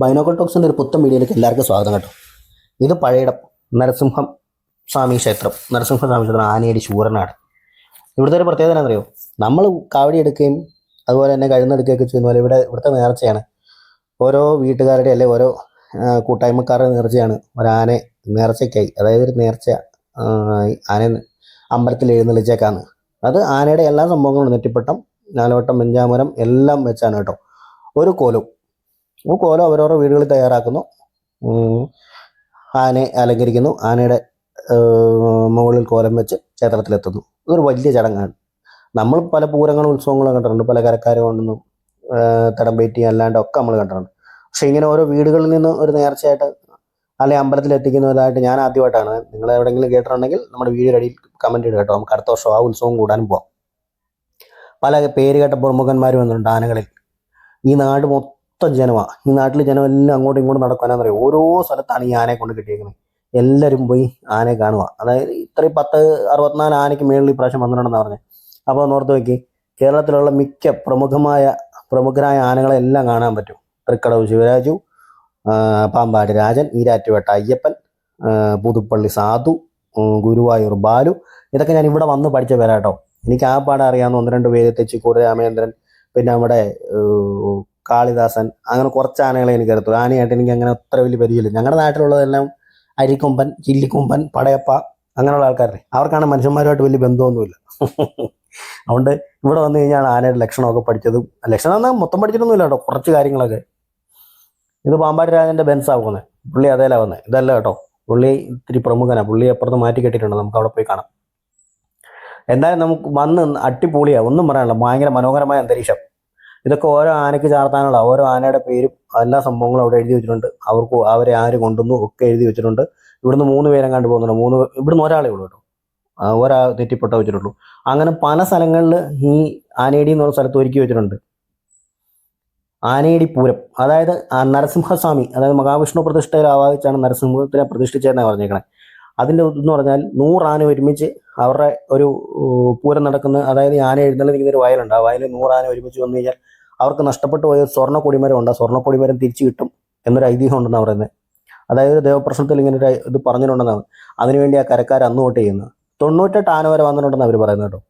ബൈനോക്കൽ ടോക്സിന്റെ ഒരു പുത്തൻ വീഡിയോയിലേക്ക് എല്ലാവർക്കും സ്വാഗതം കേട്ടോ. ഇത് പഴയടം നരസിംഹം സ്വാമി ക്ഷേത്രം. നരസിംഹ സ്വാമി ക്ഷേത്രം ആനയടി ശൂരനാട് ഇവിടുത്തെ ഒരു പ്രത്യേകത എന്നറിയോ നമ്മൾ കാവടി എടുക്കുകയും അതുപോലെ തന്നെ കഴുന്നെടുക്കുകയൊക്കെ ചെയ്യുന്ന പോലെ ഇവിടെ ഇവിടുത്തെ നേർച്ചയാണ്. ഓരോ വീട്ടുകാരുടെ അല്ലെ ഓരോ കൂട്ടായ്മക്കാരുടെ നേർച്ചയാണ് ഒരാനെ നേർച്ചയ്ക്കായി. അതായത് ഒരു നേർച്ച ആന അമ്പലത്തിൽ എഴുന്നള്ളിച്ചേക്കാന്ന്. അത് ആനയുടെ എല്ലാ സംഭവങ്ങളും നെറ്റിപ്പട്ടം നാലോട്ടം വെഞ്ചാമരം എല്ലാം വെച്ചാണ് കേട്ടോ. ഒരു കോലും. കോലം അവരവരുടെ വീടുകളിൽ തയ്യാറാക്കുന്നു. ആനയെ അലങ്കരിക്കുന്നു. ആനയുടെ മുകളിൽ കോലം വെച്ച് ക്ഷേത്രത്തിലെത്തുന്നു. ഇതൊരു വലിയ ചടങ്ങാണ്. നമ്മൾ പല പൂരങ്ങളും ഉത്സവങ്ങളും കണ്ടിട്ടുണ്ട്. പല കരക്കാരെ കൊണ്ടൊന്നും തടംപേറ്റി അല്ലാണ്ട് ഒക്കെ നമ്മൾ കണ്ടിട്ടുണ്ട്. പക്ഷെ ഇങ്ങനെ ഓരോ വീടുകളിൽ നിന്ന് ഒരു നേർച്ചയായിട്ട് അല്ലെങ്കിൽ അമ്പലത്തിൽ എത്തിക്കുന്നതായിട്ട് ഞാൻ ആദ്യമായിട്ടാണ്. നിങ്ങൾ എവിടെയെങ്കിലും കേട്ടിട്ടുണ്ടെങ്കിൽ നമ്മുടെ വീഡിയോ അടിയിൽ കമന്റ് ഇടുക കേട്ടോ. നമുക്ക് അടുത്ത വർഷം ആ ഉത്സവം കൂടാനും പോവാം. പല പേര് കേട്ട പ്രമുഖന്മാർ വന്നിട്ടുണ്ട് ആനകളിൽ. ഈ നാട് മൊത്തം ജനമാണ് ഈ നാട്ടിൽ ജനം എല്ലാം അങ്ങോട്ടും ഇങ്ങോട്ടും നടക്കാനാന്ന് പറയും ഓരോ സ്ഥലത്താണ് ഈ ആനയെ കൊണ്ട് കിട്ടിയേക്കുന്നത് എല്ലാവരും പോയി ആനയെ കാണുക അതായത് ഇത്രയും പത്ത് അറുപത്തിനാല് ആനയ്ക്ക് മേളിൽ പ്രാവശ്യം വന്നിട്ടുണ്ടെന്ന് പറഞ്ഞത് അപ്പോൾ ഓർത്ത് നോക്കി. കേരളത്തിലുള്ള മിക്ക പ്രമുഖമായ പ്രമുഖരായ ആനകളെ എല്ലാം കാണാൻ പറ്റും. തൃക്കടവ് ശിവരാജു പാമ്പാടി രാജൻ ഈരാറ്റുപേട്ട അയ്യപ്പൻ പുതുപ്പള്ളി സാധു ഗുരുവായൂർ ബാലു. ഇതൊക്കെ ഞാൻ ഇവിടെ വന്ന് പഠിച്ച പേരാട്ടോ. എനിക്ക് ആ പാടെ അറിയാവുന്ന ഒന്ന് രണ്ട് പേര് തെച്ചിക്കൂട് രാമേന്ദ്രൻ പിന്നെ നമ്മുടെ കാളിദാസൻ അങ്ങനെ കുറച്ച് ആനകളെ എനിക്ക് അറിയത്തുള്ളൂ. ആനയായിട്ട് എനിക്ക് അങ്ങനെ അത്ര വലിയ പരിചയമില്ല. ഞങ്ങളുടെ നാട്ടിലുള്ളതെല്ലാം അരിക്കൊമ്പൻ ചില്ലിക്കൊമ്പൻ പടയപ്പ അങ്ങനെയുള്ള ആൾക്കാരല്ലേ. അവർക്കാണ് മനുഷ്യന്മാരുമായിട്ട് വലിയ ബന്ധമൊന്നുമില്ല. അതുകൊണ്ട് ഇവിടെ വന്നു കഴിഞ്ഞാൽ ആനയുടെ ലക്ഷണമൊക്കെ പഠിച്ചതും ലക്ഷണം എന്നാൽ മൊത്തം പഠിച്ചിട്ടൊന്നുമില്ല കേട്ടോ കുറച്ച് കാര്യങ്ങളൊക്കെ. ഇത് പാമ്പാടി രാജന്റെ ബെൻസാ പോകുന്നത് പുള്ളി അതേലാ വന്നത് ഇതല്ല കേട്ടോ. പുള്ളി ഇത്തിരി പ്രമുഖനാണ് പുള്ളി അപ്പുറത്ത് മാറ്റി കെട്ടിയിട്ടുണ്ട്. നമുക്ക് അവിടെ പോയി കാണാം. എന്തായാലും നമുക്ക് വന്ന് അട്ടിപൊളിയാണ് ഒന്നും പറയാനില്ല. ഭയങ്കര മനോഹരമായ അന്തരീക്ഷം. ഇതൊക്കെ ഓരോ ആനയ്ക്ക് ചാർത്താനുള്ള ഓരോ ആനയുടെ പേരും എല്ലാ സംഭവങ്ങളും അവിടെ എഴുതി വെച്ചിട്ടുണ്ട്. അവർക്ക് അവരെ ആര് കൊണ്ടുവന്നു ഒക്കെ എഴുതി വെച്ചിട്ടുണ്ട്. ഇവിടുന്ന് മൂന്ന് പേരെ കണ്ടു പോകുന്നുണ്ട്. മൂന്ന് ഇവിടുന്ന് ഒരാളെ ഉള്ളൂ കേട്ടോ. ഒരാ തെറ്റിപ്പെട്ട വെച്ചിട്ടുള്ളൂ. അങ്ങനെ പല സ്ഥലങ്ങളിൽ ഈ ആനേടി എന്ന് പറഞ്ഞ സ്ഥലത്ത് ഒരുക്കി വെച്ചിട്ടുണ്ട്. ആനേടി പൂരം. അതായത് നരസിംഹസ്വാമി അതായത് മഹാവിഷ്ണു പ്രതിഷ്ഠയിൽ ആവാഹിച്ചാണ് നരസിംഹത്തിനെ പ്രതിഷ്ഠിച്ചതെന്നാണ് പറഞ്ഞേക്കണേ. അതിന്റെ എന്ന് പറഞ്ഞാൽ നൂറാന ഒരുമിച്ച് അവരുടെ ഒരു പൂരം നടക്കുന്ന അതായത് ആന എഴുന്നള്ളിക്കുന്ന ഒരു വയലുണ്ട്. ആ വയലിൽ നൂറാന ഒരുമിച്ച് വന്നു കഴിഞ്ഞാൽ അവർക്ക് നഷ്ടപ്പെട്ടു പോയ സ്വർണ കൊടിമരം ഉണ്ട് ആ സ്വർണ കൊടിമരം തിരിച്ചു കിട്ടും എന്നൊരു ഐതിഹ്യം ഉണ്ടെന്നാണ് പറയുന്നത്. അതായത് ദേവപ്രശ്നത്തിൽ ഇങ്ങനെ ഒരു ഇത് പറഞ്ഞിട്ടുണ്ടെന്നാണ്. അതിനുവേണ്ടി ആ കരക്കാർ അന്ന് വോട്ട് ചെയ്യുന്നത്. തൊണ്ണൂറ്റെട്ട് ആന വരെ വന്നിട്ടുണ്ടെന്ന് അവർ പറയുന്നത് കേട്ടോ.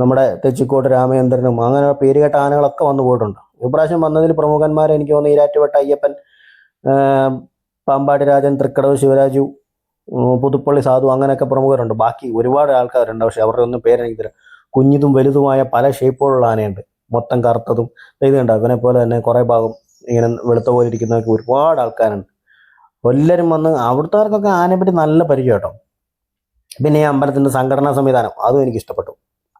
നമ്മുടെ തെച്ചിക്കോട്ട് രാമചന്ദ്രനും അങ്ങനെ പേരുകേട്ട ആനകളൊക്കെ വന്നു പോയിട്ടുണ്ട്. ഇപ്രാവശ്യം വന്നതിൽ പ്രമുഖന്മാർ എനിക്ക് തോന്നുന്നു ഈരാറ്റുവട്ട അയ്യപ്പൻ പാമ്പാടി രാജൻ തൃക്കടവ് ശിവരാജു പുതുപ്പള്ളി സാധു അങ്ങനെയൊക്കെ പ്രമുഖരുണ്ട്. ബാക്കി ഒരുപാട് ആൾക്കാരുണ്ട്. പക്ഷെ അവരുടെ ഒന്നും പേരെനിക്ക് തരാം കുഞ്ഞിതും വലുതുമായ പല ഷേപ്പുകളുള്ള ആനയുണ്ട്. മൊത്തം കറുത്തതും ഇത് കണ്ടോ? ഇവനെ പോലെ തന്നെ കുറേ ഭാഗം ഇങ്ങനെ വെളുത്ത പോലെ ഇരിക്കുന്നവർക്ക് ഒരുപാട് ആൾക്കാരുണ്ട്. എല്ലാവരും വന്ന് അവിടുത്തവർക്കൊക്കെ ആനയെ പറ്റി നല്ല പരിചയം കേട്ടോ. പിന്നെ ഈ അമ്പലത്തിന്റെ സംഘടനാ സംവിധാനം അതും എനിക്ക് ഇഷ്ടപ്പെട്ടു.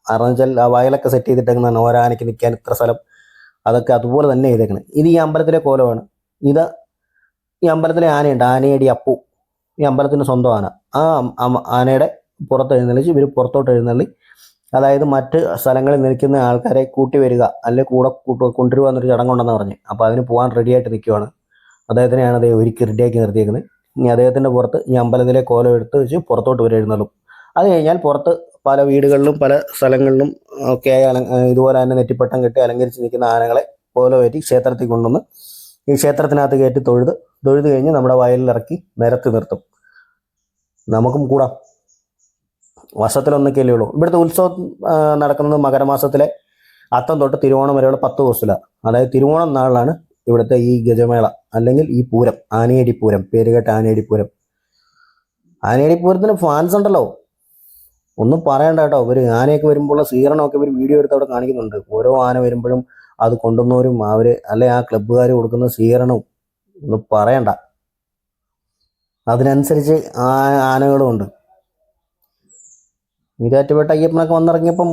കാരണം വെച്ചാൽ ആ വയലൊക്കെ സെറ്റ് ചെയ്തിട്ടേക്കുന്നതാണ് ഒരാനയ്ക്ക് നിൽക്കാൻ ഇത്ര സ്ഥലം അതൊക്കെ അതുപോലെ തന്നെ ചെയ്തേക്കണം. ഇത് ഈ അമ്പലത്തിലെ കോലമാണ്. ഇത് ഈ അമ്പലത്തിലെ ആനയുണ്ട്. ആനയടി അപ്പു. ഈ അമ്പലത്തിന്റെ സ്വന്തം ആന. ആ ആനയുടെ പുറത്ത് എഴുന്നള്ളിച്ച് ഇവർ പുറത്തോട്ട് എഴുന്നള്ളി അതായത് മറ്റ് സ്ഥലങ്ങളിൽ നിൽക്കുന്ന ആൾക്കാരെ കൂട്ടി വരിക അല്ലെങ്കിൽ കൂടെ കൊണ്ടുവരിക എന്നൊരു ചടങ്ങുണ്ടെന്ന് പറഞ്ഞ്. അപ്പോൾ അതിന് പോകാൻ റെഡിയായിട്ട് നിൽക്കുവാണ് അദ്ദേഹത്തിനെയാണ് അദ്ദേഹം ഒരുക്കി റെഡിയാക്കി നിർത്തിയേക്കുന്നത്. ഇനി അദ്ദേഹത്തിന്റെ പുറത്ത് ഈ അമ്പലത്തിലെ കോലം എടുത്ത് വെച്ച് പുറത്തോട്ട് വരെ എഴുന്നള്ളും. അത് കഴിഞ്ഞാൽ പുറത്ത് പല വീടുകളിലും പല സ്ഥലങ്ങളിലും ഒക്കെ ആയി അല- ഇതുപോലെ തന്നെ നെറ്റിപ്പട്ടം കെട്ടി അലങ്കരിച്ച് നിൽക്കുന്ന ആനകളെ കോലം കയറ്റി ക്ഷേത്രത്തിൽ കൊണ്ടുവന്ന് ഈ ക്ഷേത്രത്തിനകത്ത് കയറ്റി തൊഴുത് തൊഴുത് കഴിഞ്ഞ് നമ്മുടെ വയലിൽ ഇറക്കി നിരത്തി നിർത്തും. നമുക്കും കൂടാം. വർഷത്തിലൊന്നൊക്കെയല്ലേ ഉള്ളൂ. ഇവിടുത്തെ ഉത്സവം നടക്കുന്നത് മകരമാസത്തിലെ അത്തം തൊട്ട് തിരുവോണം വരെയുള്ള പത്ത് ദിവസത്തിലാണ് അതായത് തിരുവോണം നാളിലാണ് ഇവിടുത്തെ ഈ ഗജമേള അല്ലെങ്കിൽ ഈ പൂരം ആനയടി പൂരം പേരുകേട്ട ആനയടി പൂരം ആനയടി പൂരത്തിന് ഫാൻസ് ഉണ്ടല്ലോ. ഒന്നും പറയണ്ട കേട്ടോ. ഇവർ ആനയൊക്കെ വരുമ്പോഴുള്ള സ്വീകരണമൊക്കെ ഇവർ വീഡിയോ എടുത്ത് അവിടെ കാണിക്കുന്നുണ്ട്. ഓരോ ആന വരുമ്പോഴും അത് കൊണ്ടുവന്നവരും അവർ അല്ലെ ആ ക്ലബ്ബുകാർ കൊടുക്കുന്ന സ്വീകരണവും ഒന്നും പറയണ്ട. അതിനനുസരിച്ച് ആ ഉണ്ട് അയ്യപ്പനൊക്കെ വന്നിറങ്ങിയപ്പം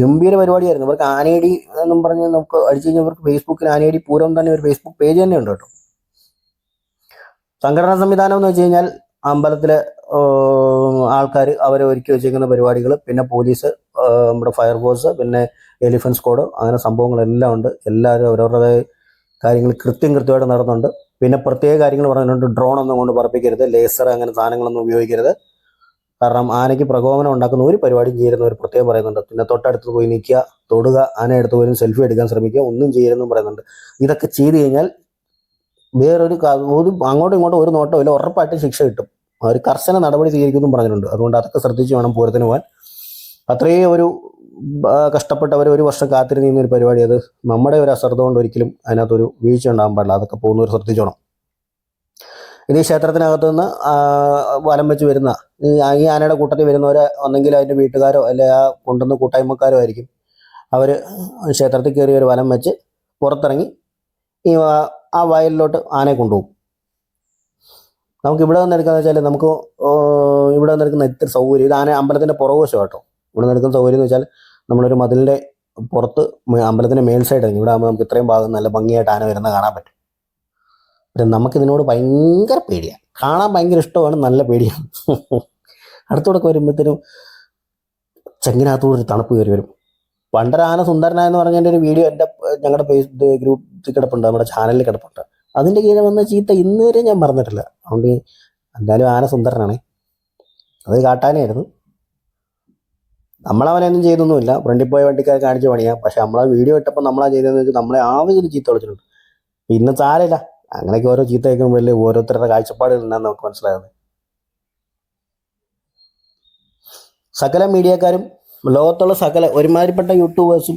ഗംഭീര പരിപാടിയായിരുന്നു. ഇവർക്ക് ആനയടി എന്നും പറഞ്ഞ് നമുക്ക് അടിച്ചു കഴിഞ്ഞാൽ ഇവർക്ക് ഫേസ്ബുക്കിൽ ആനയടി പൂരം തന്നെ ഒരു ഫേസ്ബുക്ക് പേജ് തന്നെ ഉണ്ട് കേട്ടോ. സംഘടനാ സംവിധാനം എന്ന് വെച്ച് കഴിഞ്ഞാൽ അമ്പലത്തിലെ ആൾക്കാർ അവരെ ഒരുക്കി വെച്ചേക്കുന്ന പരിപാടികൾ പിന്നെ പോലീസ് നമ്മുടെ ഫയർഫോഴ്സ് പിന്നെ എലിഫൻസ് സ്ക്വാഡ് അങ്ങനെ സംഭവങ്ങളെല്ലാം ഉണ്ട്. എല്ലാവരും അവരവരുടെ കാര്യങ്ങൾ കൃത്യം കൃത്യമായിട്ട് നടന്നുണ്ട്. പിന്നെ പ്രത്യേക കാര്യങ്ങൾ പറഞ്ഞിട്ടുണ്ട് ഡ്രോൺ ഒന്നും കൊണ്ട് പറപ്പിക്കരുത് ലേസർ അങ്ങനെ സാധനങ്ങളൊന്നും ഉപയോഗിക്കരുത്. കാരണം ആനയ്ക്ക് പ്രകോപനം ഉണ്ടാക്കുന്ന ഒരു പരിപാടിയും ചെയ്യരുതെന്ന് ഒരു പ്രത്യേകം പറയുന്നുണ്ട്. പിന്നെ തൊട്ടടുത്ത് പോയി നിൽക്കുക തൊടുക ആന എടുത്ത് പോയി സെൽഫി എടുക്കാൻ ശ്രമിക്കുക ഒന്നും ചെയ്യരുതെന്നും പറയുന്നുണ്ട്. ഇതൊക്കെ ചെയ്തു കഴിഞ്ഞാൽ വേറൊരു അങ്ങോട്ടും ഇങ്ങോട്ടും ഒരു നോട്ടവും ഇല്ല. ഉറപ്പായിട്ട് ശിക്ഷ കിട്ടും. ഒരു കർശന നടപടി സ്വീകരിക്കുമെന്നും പറഞ്ഞിട്ടുണ്ട്. അതുകൊണ്ട് അതൊക്കെ ശ്രദ്ധിച്ച് വേണം പൂരത്തിന് പോകാൻ അത്രയും ഒരു കഷ്ടപ്പെട്ടവർ ഒരു വർഷം കാത്തിരുന്ന ഒരു പരിപാടി അത്. നമ്മുടെ ഒരു അശ്രദ്ധ കൊണ്ട് ഒരിക്കലും അതിനകത്തൊരു വീഴ്ച ഉണ്ടാകാൻ പാടില്ല. അതൊക്കെ പോകുന്നവർ ശ്രദ്ധിച്ചോണം. ഇത് ഈ ക്ഷേത്രത്തിനകത്തു നിന്ന് വലം വെച്ച് വരുന്ന ഈ ഈ ആനയുടെ കൂട്ടത്തിൽ വരുന്നവരെ ഒന്നെങ്കിൽ അതിന്റെ വീട്ടുകാരോ അല്ലെ ആ കൊണ്ടുവന്ന കൂട്ടായ്മക്കാരോ ആയിരിക്കും. അവർ ക്ഷേത്രത്തിൽ കയറി ഒരു വലം വെച്ച് പുറത്തിറങ്ങി ഈ ആ- വയലിലോട്ട് ആനയെ കൊണ്ടുപോകും. നമുക്ക് ഇവിടെ നിന്ന് എടുക്കാന്ന് വെച്ചാൽ നമുക്ക് ഇവിടെ നിന്ന് എടുക്കുന്ന ഇത്തിരി സൗകര്യം ഇത് ആന അമ്പലത്തിന്റെ പുറകുവശം കേട്ടോ ഇവിടെ നിന്ന് എടുക്കുന്ന സൗകര്യം എന്ന് വെച്ചാൽ നമ്മളൊരു മതിലിന്റെ പുറത്ത് അമ്പലത്തിന്റെ മേൽ സൈഡ് ഇവിടെ ആകുമ്പോൾ നമുക്ക് ഇത്രയും ഭാഗം നല്ല ഭംഗിയായിട്ട് ആന വരുന്ന കാണാൻ പറ്റും. പക്ഷെ നമുക്കിതിനോട് ഭയങ്കര പേടിയാണ് കാണാൻ ഭയങ്കര ഇഷ്ടമാണ് നല്ല പേടിയാണ് അടുത്തോടൊക്കെ വരുമ്പോഴത്തേനും ചെങ്ങിനകത്തൂടെ ഒരു തണുപ്പ് കയറി വരും. പണ്ടൊരു ആന സുന്ദരന എന്ന് പറഞ്ഞതിന്റെ ഒരു വീഡിയോ എന്റെ ഞങ്ങളുടെ ഫേസ് ഗ്രൂപ്പിൽ കിടപ്പുണ്ട് നമ്മുടെ ചാനലിൽ കിടപ്പുണ്ട്. അതിന്റെ കീഴിൽ വന്ന ചീത്ത ഇന്ന് വരെ ഞാൻ മറന്നിട്ടില്ല. അതുകൊണ്ട് എന്തായാലും ആന സുന്ദരനാണേ. അത് കാട്ടാനായിരുന്നു. നമ്മളവനൊന്നും ചെയ്തൊന്നുമില്ല. ഫ്രണ്ടിൽ പോയ വണ്ടിക്കാർ കാണിച്ച് പണിയാം. പക്ഷെ നമ്മളെ വീഡിയോ ഇട്ടപ്പോൾ നമ്മളാ ചെയ്തതെന്ന് വെച്ചാൽ നമ്മളെ ആവശ്യത്തിന് ചീത്ത വിളിച്ചിട്ടുണ്ട്. പിന്നെ സാരമില്ല. അങ്ങനെയൊക്കെ ഓരോ ചീത്ത കേൾക്കുമ്പോഴല്ലേ ഓരോരുത്തരുടെ കാഴ്ചപ്പാടിൽ നിന്നാണ് നമുക്ക് മനസ്സിലാകുന്നത്. സകല മീഡിയക്കാരും ലോകത്തുള്ള സകല ഒരുമാതിരിപ്പെട്ട യൂട്യൂബേഴ്സും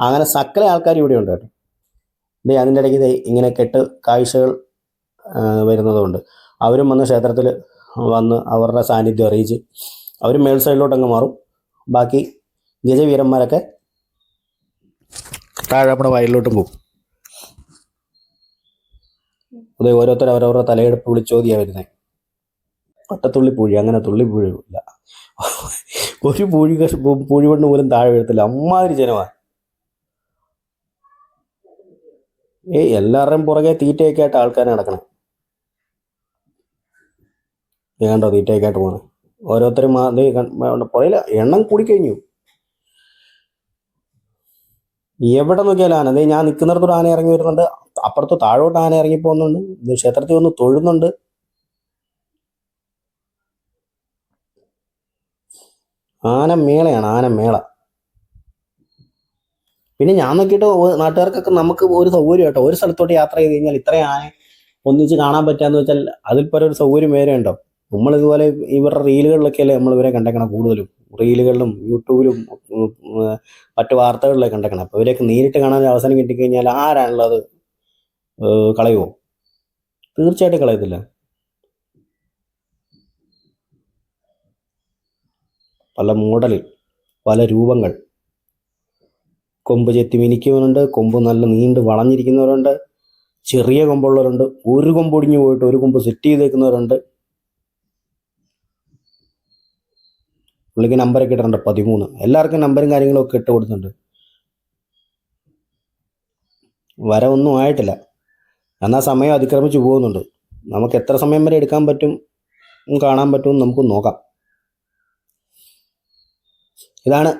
അങ്ങനെ സകല ആൾക്കാർ ഇവിടെ ഉണ്ട് കേട്ടോ. ഇനി അതിന്റെ ഇടയ്ക്ക് ഇങ്ങനെ കെട്ട് കാഴ്ചകൾ വരുന്നതുകൊണ്ട് അവരും വന്ന് ക്ഷേത്രത്തിൽ വന്ന് അവരുടെ സാന്നിധ്യം അറിയിച്ച് അവർ മേൽ സൈഡിലോട്ട് അങ്ങ് മാറും. ബാക്കി ഗജവീരന്മാരൊക്കെ താഴെ നമ്മുടെ വയലിലോട്ടും പോകും. അതെ ഓരോരുത്തർ അവരവരുടെ തലയെടുപ്പ് വിളിച്ചോതിയാ വരുന്നത് ഒറ്റത്തുള്ളി പൂഴി അങ്ങനെ തുള്ളി പൂഴില്ല ഒരു പൂഴി പൂഴി കൊണ്ട് പോലും താഴെ വീഴത്തില്ല. അമ്മാതിരി ജനമാ ഏയ് എല്ലാവരുടെയും പുറകെ തീറ്റയൊക്കെ ആയിട്ട് ആൾക്കാർ നടക്കണേ. വേണ്ടോ തീറ്റയൊക്കെ ആയിട്ട് പോണേ? ഓരോരുത്തരും പുറകില എണ്ണം കൂടിക്കഴിഞ്ഞു. എവിടെ നോക്കിയാലും ആന. ഞാൻ നിൽക്കുന്നിടത്തോട് ആന ഇറങ്ങി വരുന്നുണ്ട്. അപ്പുറത്ത് താഴോട്ട് ആന ഇറങ്ങി പോകുന്നുണ്ട്. ഇത് ക്ഷേത്രത്തിൽ വന്ന് തൊഴുന്നുണ്ട്. ആന മേളയാണ് ആന മേള പിന്നെ ഞാൻ നോക്കിയിട്ട് നാട്ടുകാർക്കൊക്കെ നമുക്ക് ഒരു സൗകര്യം കേട്ടോ ഒരു സ്ഥലത്തോട്ട് യാത്ര ചെയ്ത് കഴിഞ്ഞാൽ ഇത്രയും ആന ഒന്നിച്ച് കാണാൻ പറ്റാന്ന് വെച്ചാൽ അതിൽ പല ഒരു സൗകര്യം വേറെ ഉണ്ടോ? നമ്മൾ ഇതുപോലെ ഇവരുടെ റീലുകളിലൊക്കെയല്ലേ നമ്മൾ ഇവരെ കണ്ടേക്കണം കൂടുതലും. റീലുകളിലും യൂട്യൂബിലും മറ്റു വാർത്തകളിലൊക്കെ കണ്ടേക്കണം. അപ്പോൾ ഇവരെയൊക്കെ നേരിട്ട് കാണാൻ അവസരം കിട്ടിക്കഴിഞ്ഞാൽ ആരാണുള്ളത്? കളയുമോ തീർച്ചയായിട്ടും കളയത്തില്ല. പല മോഡലിൽ പല രൂപങ്ങൾ. കൊമ്പ് ചെത്തി മിനിക്കുന്നവരുണ്ട് കൊമ്പ് നല്ല നീണ്ട് വളഞ്ഞിരിക്കുന്നവരുണ്ട് ചെറിയ കൊമ്പുള്ളവരുണ്ട് ഒരു കൊമ്പ് ഒടിഞ്ഞു പോയിട്ട് ഒരു കൊമ്പ് സെറ്റ് ചെയ്തേക്കുന്നവരുണ്ട്. പുള്ളിക്ക് നമ്പറൊക്കെ ഇട്ടിട്ടുണ്ട് പതിമൂന്ന്. എല്ലാവർക്കും നമ്പറും കാര്യങ്ങളും ഒക്കെ ഇട്ട് കൊടുത്തിട്ടുണ്ട്. വരവൊന്നും ആയിട്ടില്ല. എന്നാൽ സമയം അതിക്രമിച്ചു പോകുന്നുണ്ട്. നമുക്ക് എത്ര സമയം വരെ എടുക്കാൻ പറ്റും? കാണാൻ പറ്റും നമുക്ക് നോക്കാം. ഇതാണ്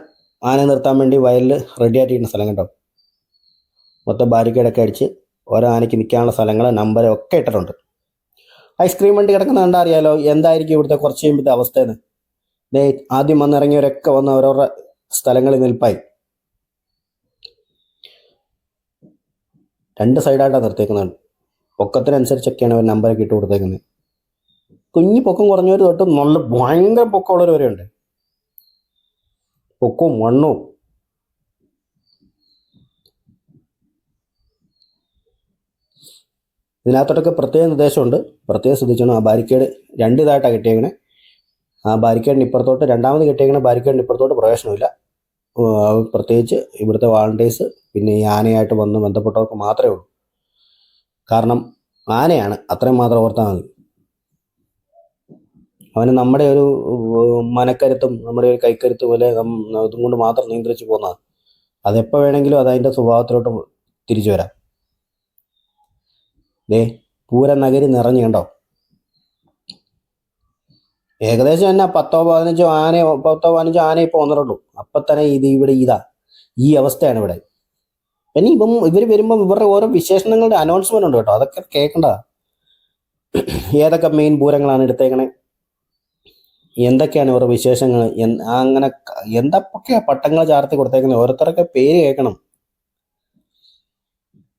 ആന നിർത്താൻ വേണ്ടി വയലിൽ റെഡി ആയിട്ടിരുന്ന സ്ഥലം കേട്ടോ. മൊത്തം ബാരിക്കേഡൊക്കെ അടിച്ച് ഓരോ ആനയ്ക്ക് നിൽക്കാനുള്ള സ്ഥലങ്ങൾ നമ്പർ ഒക്കെ ഇട്ടിട്ടുണ്ട്. ഐസ്ക്രീം വണ്ടി കിടക്കുന്ന കണ്ടാൽ അറിയാലോ എന്തായിരിക്കും ഇവിടുത്തെ കുറച്ച് കഴിയുമ്പോഴത്തെ അവസ്ഥയെന്ന്. ദേ ആദ്യം വന്നിറങ്ങിയവരൊക്കെ വന്ന് അവരവരുടെ സ്ഥലങ്ങളിൽ നിൽപ്പായി. രണ്ട് സൈഡായിട്ടാണ് നിർത്തിയേക്കുന്നത് പൊക്കത്തിനനുസരിച്ചൊക്കെയാണ് അവർ നമ്പറൊക്കെ ഇട്ട് കൊടുത്തേക്കുന്നത് കുഞ്ഞു പൊക്കം കുറഞ്ഞവർ തൊട്ട് നല്ല ഭയങ്കര പൊക്കമുള്ളവർ വരെ ഉണ്ട്. പൊക്കവും മണ്ണും ഇതിനകത്തോട്ടൊക്കെ പ്രത്യേക നിർദ്ദേശമുണ്ട്. പ്രത്യേകം ശ്രദ്ധിച്ചോണം. ആ ബാരിക്കേഡ് രണ്ട് ഇതായിട്ടാണ് കെട്ടിയേക്കണേ. ആ ബാരിക്കേഡിന് ഇപ്പുറത്തോട്ട് രണ്ടാമത് കെട്ടിയേക്കണ ബാരിക്കേഡിന് ഇപ്പുറത്തോട്ട് പ്രവേശനമില്ല. പ്രത്യേകിച്ച് ഇവിടുത്തെ വാളണ്ടിയേഴ്സ് പിന്നെ ഈ ആനയായിട്ട് വന്ന് ബന്ധപ്പെട്ടവർക്ക് മാത്രമേ ഉള്ളൂ. കാരണം ആനയാണ്. അത്രയും മാത്രം ഓർത്താൽ മതി. അവന് നമ്മുടെ ഒരു മനക്കരുത്തും നമ്മുടെ ഒരു കൈക്കരുത്തും പോലെ ഇതും കൊണ്ട് മാത്രം നിയന്ത്രിച്ചു പോകുന്നതാണ് അതെപ്പോൾ വേണമെങ്കിലും അത് അതിന്റെ സ്വഭാവത്തിലോട്ട് തിരിച്ചു വരാം. ദേ പൂര നഗരി നിറഞ്ഞുണ്ടോ ഏകദേശം തന്നെ പത്തോ പതിനഞ്ചോ ആന പത്തോ പതിനഞ്ചോ ആന ഇപ്പോൾ വന്നിട്ടുള്ളൂ അപ്പം തന്നെ ഇത് ഇവിടെ ഇതാ. ഈ അവസ്ഥയാണ് ഇവിടെ. പിന്നെ ഇപ്പം ഇവർ വരുമ്പം ഇവരുടെ ഓരോ വിശേഷണങ്ങളുടെ അനൗൺസ്മെന്റ് ഉണ്ട് കേട്ടോ. അതൊക്കെ കേൾക്കണ്ട ഏതൊക്കെ മെയിൻ പൂരങ്ങളാണ് എടുത്തേക്കണേ? എന്തൊക്കെയാണ് ഇവരുടെ വിശേഷങ്ങൾ? അങ്ങനെ എന്തൊക്കെ പട്ടങ്ങൾ ചാർത്തി കൊടുത്തേക്കുന്നത് ഓരോരുത്തരൊക്കെ പേര് കേൾക്കണം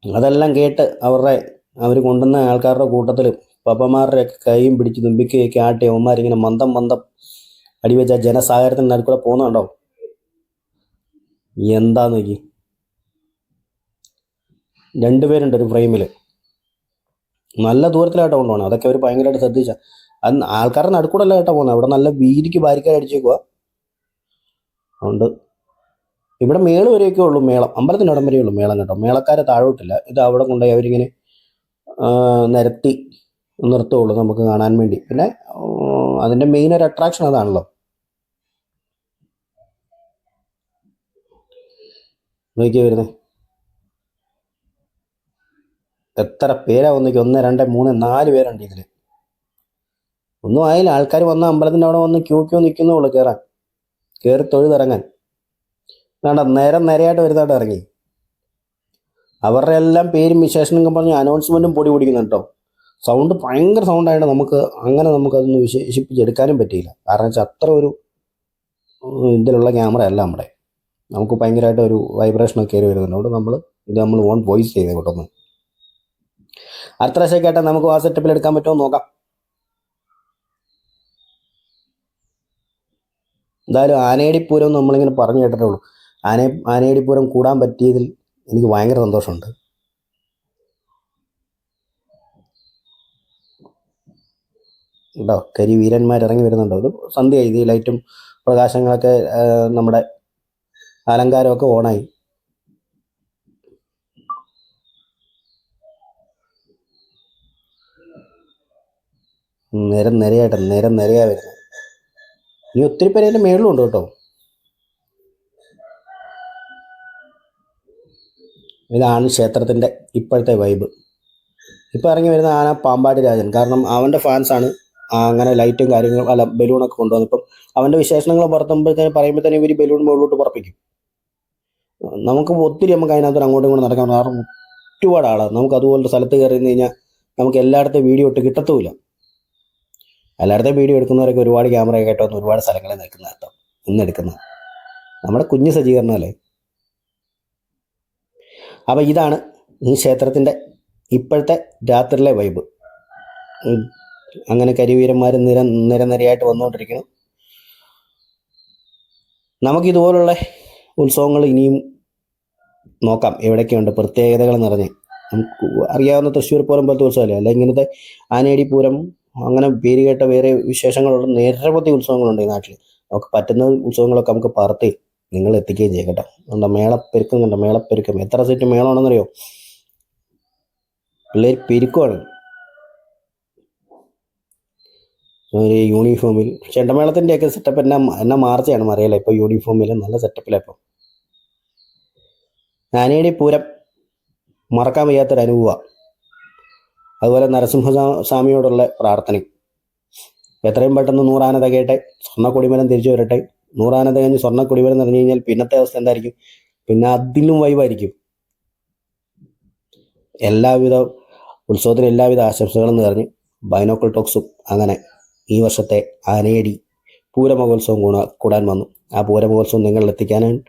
അതെല്ലാം കേട്ട് അവരുടെ അവർ കൊണ്ടുവന്ന ആൾക്കാരുടെ കൂട്ടത്തിൽ പപ്പമാരുടെയൊക്കെ കൈയും പിടിച്ച് തുമ്പിക്കുകയൊക്കെ ആട്ടി അവന്മാരിങ്ങനെ മന്ദം മന്ദം അടിവെച്ച ജനസാഗരത്തിന് നടുക്കൂടെ പോകുന്നുണ്ടോ എന്താന്ന് നോക്കി. രണ്ടുപേരുണ്ട് ഒരു ഫ്രെയിമിൽ നല്ല ദൂരത്തിലായിട്ട് കൊണ്ടുപോകണം അതൊക്കെ അവർ ഭയങ്കരമായിട്ട് ശ്രദ്ധിച്ച. അത് ആൾക്കാരുടെ നടുക്കൂടല്ല കേട്ടോ പോകുന്നത് അവിടെ നല്ല വീതിക്ക് ബാരിക്കാർ അടിച്ചേക്കുക അതുകൊണ്ട് ഇവിടെ മേൾ വരെയൊക്കെ ഉള്ളൂ മേളം. അമ്പലത്തിന്റെ ഇടം വരെയേ ഉള്ളൂ മേളം കേട്ടോ. മേളക്കാരെ താഴോട്ടില്ല. ഇത് അവിടെ കൊണ്ടുപോയി അവരിങ്ങനെ നിരത്തി നിർത്തുള്ളൂ നമുക്ക് കാണാൻ വേണ്ടി. പിന്നെ അതിന്റെ മെയിൻ ഒരു അട്രാക്ഷൻ അതാണല്ലോ. നോക്കിയാ വരുന്നേ. എത്ര പേരാ ഒന്നിക്ക് ഒന്ന് രണ്ട് മൂന്ന് നാല് പേരുണ്ട് ഇതിൽ ഒന്നും ആയില്ല. ആൾക്കാർ വന്ന അമ്പലത്തിന്റെ അവിടെ വന്ന് ക്യൂ ക്യൂ നിൽക്കുന്നുള്ളൂ കയറാൻ കയറി തൊഴുതിറങ്ങാൻ. വേണ്ട നേരം നേരെയായിട്ട് വരുന്നതായിട്ട് ഇറങ്ങി. അവരുടെ എല്ലാം പേരും വിശേഷനും പറഞ്ഞ് അനൗൺസ്മെന്റും പൊടി പിടിക്കുന്നുണ്ട് കേട്ടോ. സൗണ്ട് ഭയങ്കര സൗണ്ടായിട്ട് നമുക്ക് അങ്ങനെ നമുക്കതൊന്ന് വിശേഷിപ്പിച്ചെടുക്കാനും പറ്റിയില്ല. കാരണം വെച്ചാൽ അത്ര ഒരു ഇതിലുള്ള ക്യാമറ അല്ല നമ്മുടെ. നമുക്ക് ഭയങ്കരമായിട്ട് ഒരു വൈബ്രേഷനൊക്കെ കയറി വരുന്നുണ്ട്. നമ്മൾ ഇത് നമ്മൾ ഓൺ വോയിസ് ചെയ്ത് അടുത്ത പ്രാവശ്യം കേട്ടാൽ നമുക്ക് ആ സെറ്റപ്പിൽ എടുക്കാൻ പറ്റുമോ നോക്കാം. എന്തായാലും ആനയടിപ്പൂരം നമ്മളിങ്ങനെ പറഞ്ഞു കേട്ടിട്ടേ ഉള്ളൂ ആന കൂടാൻ പറ്റിയതിൽ എനിക്ക് ഭയങ്കര സന്തോഷമുണ്ട്. ഉണ്ടോ? കരി വീരന്മാർ ഇറങ്ങി വരുന്നുണ്ടോ? ഇത് സന്ധ്യയായി. ഇത് ലൈറ്റും പ്രകാശങ്ങളൊക്കെ നമ്മുടെ അലങ്കാരമൊക്കെ ഓണായി. നിരം നിരയായിട്ട് നിരം നിരയാ വരുന്നത് ഇനി ഒത്തിരി പേര് അതിന്റെ മേളിലും കേട്ടോ. ഇതാണ് ക്ഷേത്രത്തിന്റെ ഇപ്പോഴത്തെ വൈബ് ഇപ്പോൾ ഇറങ്ങി വരുന്ന ആന പാമ്പാടി രാജൻ. കാരണം അവന്റെ ഫാൻസാണ് അങ്ങനെ ലൈറ്റും കാര്യങ്ങളും അല്ല ബലൂണൊക്കെ കൊണ്ടുവന്നു ഇപ്പം അവന്റെ വിശേഷണങ്ങൾ പുറത്തുമ്പോഴത്തേന് തന്നെ ഇവർ ബലൂൺ മുകളിലോട്ട് പറപ്പിക്കും. നമുക്ക് ഒത്തിരി നമുക്ക് അതിനകത്ത് അങ്ങോട്ടും ഇങ്ങോട്ട് നടക്കാൻ കാരണം ആളാണ് നമുക്ക് അതുപോലത്തെ സ്ഥലത്ത് കയറി കഴിഞ്ഞാൽ നമുക്ക് എല്ലായിടത്തും വീഡിയോ ഇട്ട് കിട്ടത്തുമില്ല. എല്ലായിടത്തും വീഡിയോ എടുക്കുന്നവരൊക്കെ ഒരുപാട് ക്യാമറ കേട്ടോ ഒരുപാട് സ്ഥലങ്ങളിൽ നിൽക്കുന്ന കേട്ടോ. ഇന്ന് എടുക്കുന്ന. നമ്മുടെ കുഞ്ഞു സജ്ജീകരണമല്ലേ അപ്പോൾ ഇതാണ് ഈ ക്ഷേത്രത്തിന്റെ ഇപ്പോഴത്തെ രാത്രിയിലെ വൈബ്. അങ്ങനെ കരിവീരന്മാർ നിര നിരനിരയായിട്ട് വന്നുകൊണ്ടിരിക്കുന്നു. നമുക്കിതുപോലുള്ള ഉത്സവങ്ങൾ ഇനിയും നോക്കാം. എവിടെയൊക്കെയുണ്ട് പ്രത്യേകതകൾ നിറഞ്ഞ്. നമുക്ക് അറിയാവുന്ന തൃശ്ശൂർ പൂരം പോലത്തെ ഉത്സവമല്ലേ? അല്ല ഇങ്ങനത്തെ പൂരം അങ്ങനെ പേര് കേട്ട വേറെ വിശേഷങ്ങളുള്ള നിരവധി ഉത്സവങ്ങളുണ്ട് ഈ നാട്ടിൽ നമുക്ക് പറ്റുന്ന ഉത്സവങ്ങളൊക്കെ നമുക്ക് പറത്തി നിങ്ങൾ എത്തിക്കുകയും ചെയ്യട്ടെ എന്താ മേളപ്പെരുക്കം കണ്ട മേളപ്പെരുക്കം. എത്ര സെറ്റ് മേളമാണെന്നറിയോ? പിള്ളേർ പെരുക്കുവാണ്. ഒരു യൂണിഫോമിൽ ചെണ്ടമേളത്തിന്റെ ഒക്കെ സെറ്റപ്പ് എന്നാ എന്നാ മാർച്ചയാണ് അറിയാലോ ഇപ്പോൾ യൂണിഫോമിൽ നല്ല സെറ്റപ്പിലാണ് ഇപ്പോൾ ആനയുടെ പൂരം മറക്കാൻ വയ്യാത്തൊരു അനുഭവമാണ് അതുപോലെ നരസിംഹ സ്വാമിയോടുള്ള പ്രാർത്ഥനയും എത്രയും പെട്ടെന്ന് നൂറാന തികയട്ടെ സ്വർണ കൊടിമരം തിരിച്ചു വരട്ടെ. നൂറാന തികഞ്ഞ് സ്വർണ കൊടിമരം നിറഞ്ഞു കഴിഞ്ഞാൽ പിന്നത്തെ അവസ്ഥ എന്തായിരിക്കും? പിന്നെ അതിലും വൈവായിരിക്കും. എല്ലാവിധ ഉത്സവത്തിന് എല്ലാവിധ ആശംസകളും നിറഞ്ഞ് ബൈനോക്കൽ ടോക്സും അങ്ങനെ ഈ വർഷത്തെ ആനയടി പൂരമഹോത്സവം കൂടാൻ വന്നു. ആ പൂരമഹോത്സവം നിങ്ങളിൽ എത്തിക്കാനാണ്